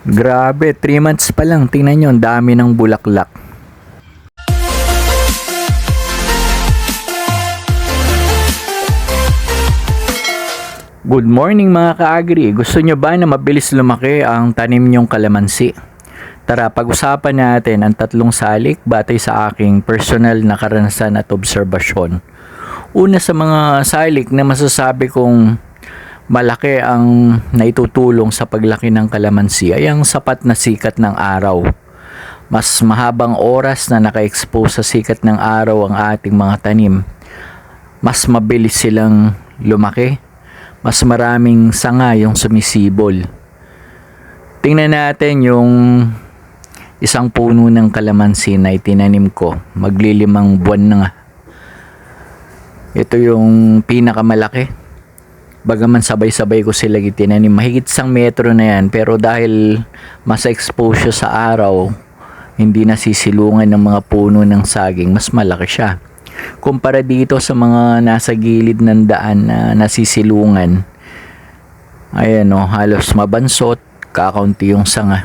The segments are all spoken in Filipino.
Grabe, 3 months pa lang. Tingnan nyo, ang dami ng bulaklak. Good morning mga kaagri. Gusto nyo ba na mabilis lumaki ang tanim nyong kalamansi? Tara, pag-usapan natin ang tatlong salik batay sa aking personal na karanasan at obserbasyon. Una sa mga salik na masasabi kong malaki ang naitutulong sa paglaki ng kalamansi ay ang sapat na sikat ng araw. Mas mahabang oras na naka-expose sa sikat ng araw ang ating mga tanim, mas mabilis silang lumaki, mas maraming sanga yung sumisibol. Tingnan natin yung isang puno ng kalamansi na itinanim ko. Maglilimang buwan na nga. Ito yung pinakamalaki. Bagaman sabay-sabay ko sila itinanim. Mahigit isang metro na yan. Pero dahil mas exposure sa araw, hindi nasisilungan ng mga puno ng saging, mas malaki siya. Kumpara dito sa mga nasa gilid ng daan na nasisilungan, ayan o, halos mabansot, kakaunti yung sanga.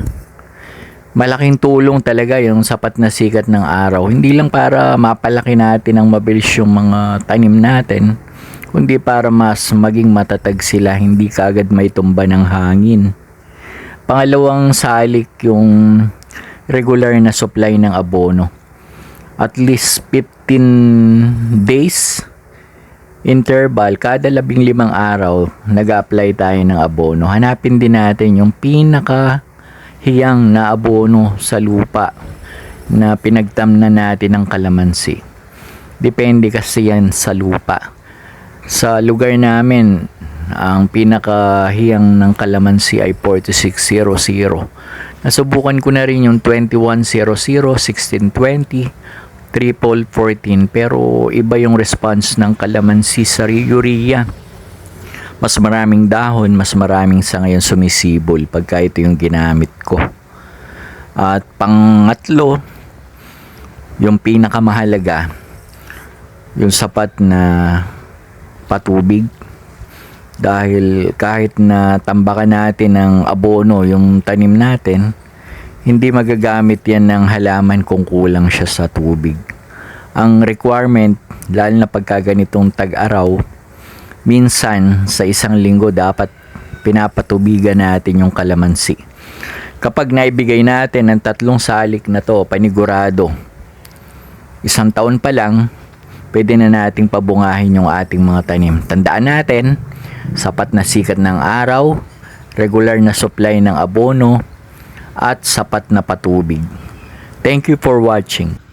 Malaking tulong talaga yung sapat na sikat ng araw. Hindi lang para mapalaki natin ang mabilis yung mga tanim natin, kundi para mas maging matatag sila, hindi kaagad may tumba ng hangin. Pangalawang salik yung regular na supply ng abono. At least 15 days interval, kada labing limang araw, nag apply tayo ng abono. Hanapin din natin yung pinaka hiyang na abono sa lupa na pinagtamna natin ng kalamansi. Depende kasi yan sa lupa. Sa lugar namin, ang pinakahiyang ng kalamansi ay 4600. Nasubukan ko na rin yung 2100, 1620, triple 14 pero iba yung response ng kalamansi sa urea. Mas maraming dahon, mas maraming sanga yung sumisibol pagka ito yung ginamit ko. At pangatlo, yung pinakamahalaga, yung sapat na patubig dahil kahit na tambakan natin ng abono yung tanim natin, hindi magagamit yan ng halaman kung kulang siya sa tubig. Ang requirement, lalo na pagka ganitong tag-araw, minsan sa isang linggo dapat pinapatubigan natin yung kalamansi. Kapag naibigay natin ang tatlong salik na to, panigurado, isang taon pa lang, pwede na nating pabungahin yung ating mga tanim. Tandaan natin, sapat na sikat ng araw, regular na supply ng abono, at sapat na patubig. Thank you for watching.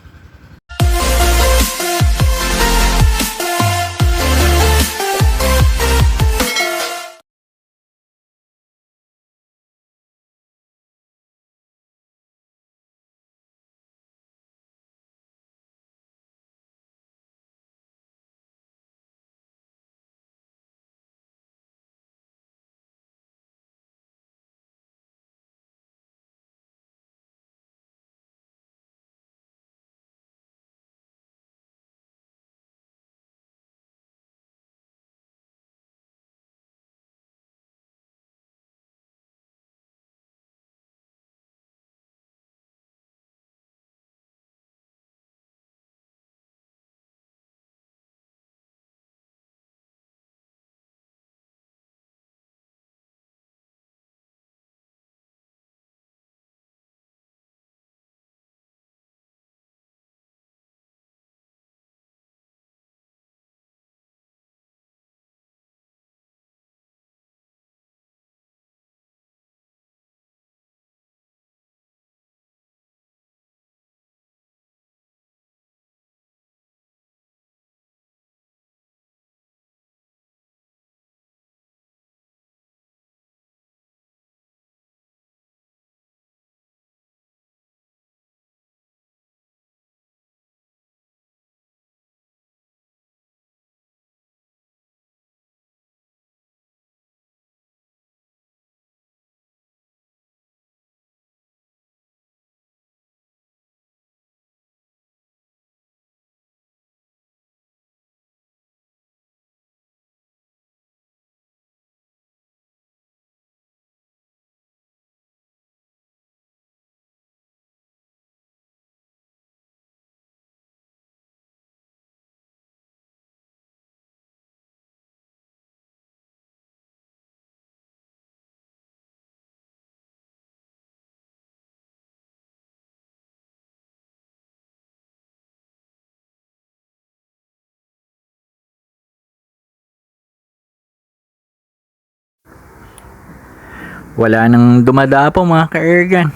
Wala nang dumadapo mga ka-ergan.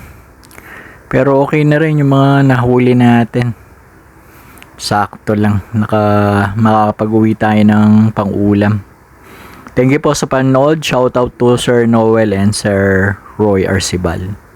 Pero okay na rin yung mga nahuli natin. Sakto lang. Naka, makakapag-uwi tayo ng pang-ulam. Thank you po sa panood. Shoutout to Sir Noel and Sir Roy Arcibal.